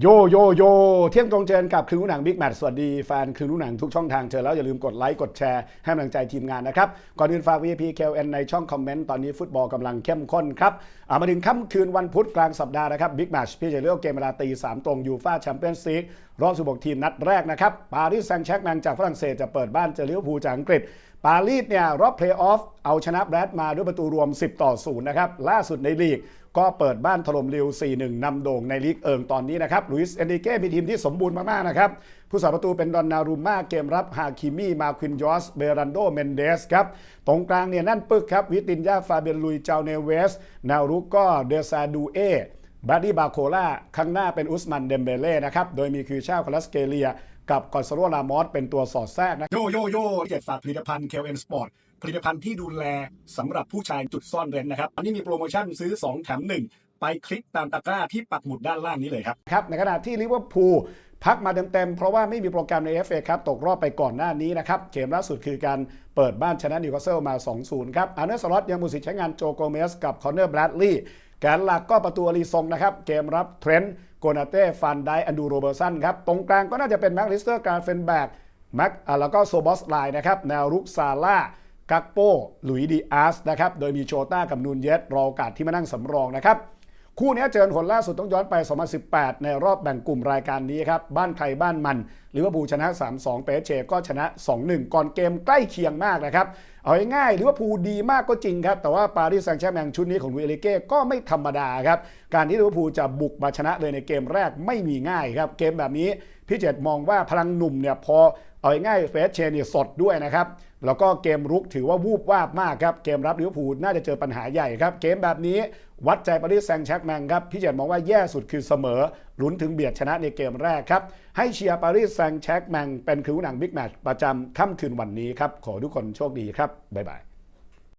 โยโยโยเที่ยงตรงเจนกับคลึงลูกหนังบิ๊กแมทสวัสดีแฟนคลึงลูกหนังทุกช่องทางเจอแล้วอย่าลืมกดไลค์กดแชร์ให้กำลังใจทีมงานนะครับ ก่อนอื่นฝาก VIP KLN ในช่องคอมเมนต์ ตอนนี้ฟุตบอลกำลังเข้มข้นครับามาถึงค่ำคืนวันพุธกลางสัปดาห์นะครับบิ๊กแมทพี่จะเลือกเกมเวลาตีสามตรงยูฟ่าแชมเปี้ยนส์ลีกรอบ16ทีมนัดแรกนะครับปารีสแซงต์แชร์กแมงจากฝรั่งเศสจะเปิดบ้านเจอลิเวอร์พูลจากอังกฤษ ปารีสเนี่ยรอบเพลย์ออฟเอาชนะแบรดมาด้วยประตูรวม 10 ต่อ 0 นะครับ ล่าสุดในลีกก็เปิดบ้านถล่มลิว 4-1 นำโด่งในลีกเอิงตอนนี้นะครับลุยส์เอนริเก้มีทีมที่สมบูรณ์มาก ๆ นะครับ ผู้สาประตูเป็นดอนนารูม่าเกมรับฮาคิมีมาควินยอสเบรันโดเมนเดสครับ ตรงกลางเนี่ยแน่นปึกครับ วิตินยาฟาเบียนลุยเจ้าเนเวส นารุกก็เดซาดูเอบราดี้บาโคล่าข้างหน้าเป็นอุสมันเดมเบเล่นะครับโดยมีคิวชาคลัสเกเลีย กับกอนซาโรลามอสเป็นตัวสอดแทรกนะโยโยโย่เจ็ดฝากผลิตภัณฑ์ KLN Sport ผลิตภัณฑ์ที่ดูแลสำหรับผู้ชายจุดซ่อนเร้นนะครับ อันนี้มีโปรโมชั่นซื้อ 2 แถม 1 ไปคลิกตามตะกร้าที่ปักหมุดด้านล่างนี้เลยครับ ครับ ในขณะที่ลิเวอร์พูล พักมาเต็มๆ เพราะว่าไม่มีโปรแกรมใน FA ครับตกรอบไปก่อนหน้านี้นะครับ เกมล่าสุดคือการเปิดบ้านชนะนิวคาสเซิลมา 2-0 ครับอาร์เนสลอตยังมุสิใช้งานโจโกเมสกับคอนเนอร์แบรดลีย์แกนหลักก็ประตูอารีซงนะครับ เกมรับเทรนต์โกนาเต้ฟันไดอันดูโรเบอร์สันครับ ตรงกลางก็น่าจะเป็นแม็กลิสเตอร์การเฟนแบกแม็กแล้วก็โซบอสไลน์นะครับแนวรุกซาร่ากักโปหลุยดีอาร์สนะครับโดยมีโชต้ากับนูนเยสรอโอกาสที่มานั่งสำรองนะครับ คู่นี้เจอผลล่าสุดต้องย้อนไป 2018 ในรอบแบ่งกลุ่มรายการนี้ครับ บ้านใครบ้านมันลิเวอร์พูลชนะ 3-2 เปเชก็ชนะ 2-1 ก่อนเกมใกล้เคียงมากนะครับ เอาง่ายๆลิเวอร์พูลดีมากก็จริงครับ แต่ว่าปารีสแซงต์แชร์แมงชุดนี้ของลุยเอลิเก้ก็ไม่ธรรมดาครับ การที่ลิเวอร์พูลจะบุกมาชนะเลยในเกมแรกไม่มีง่ายครับ เกมแบบนี้พี่เจตมองว่าพลังหนุ่มเนี่ยพอ เอาง่ายเฟสเชนเนี่ยสดด้วยนะครับ แล้วก็เกมรุกถือว่าวูบวาบมากครับ เกมรับลิเวอร์พูลน่าจะเจอปัญหาใหญ่ครับ เกมแบบนี้วัดใจปารีสแซงต์แชร์กแมงครับ พี่เจดมองว่าแย่สุดคือเสมอลุ้นถึงเบียดชนะในเกมแรกครับ ให้เชียร์ปารีสแซงต์แชร์กแมงเป็นคือหนังบิ๊กแมตช์ประจำค่ำคืนวันนี้ครับ ขอทุกคนโชคดีครับบ๊ายบาย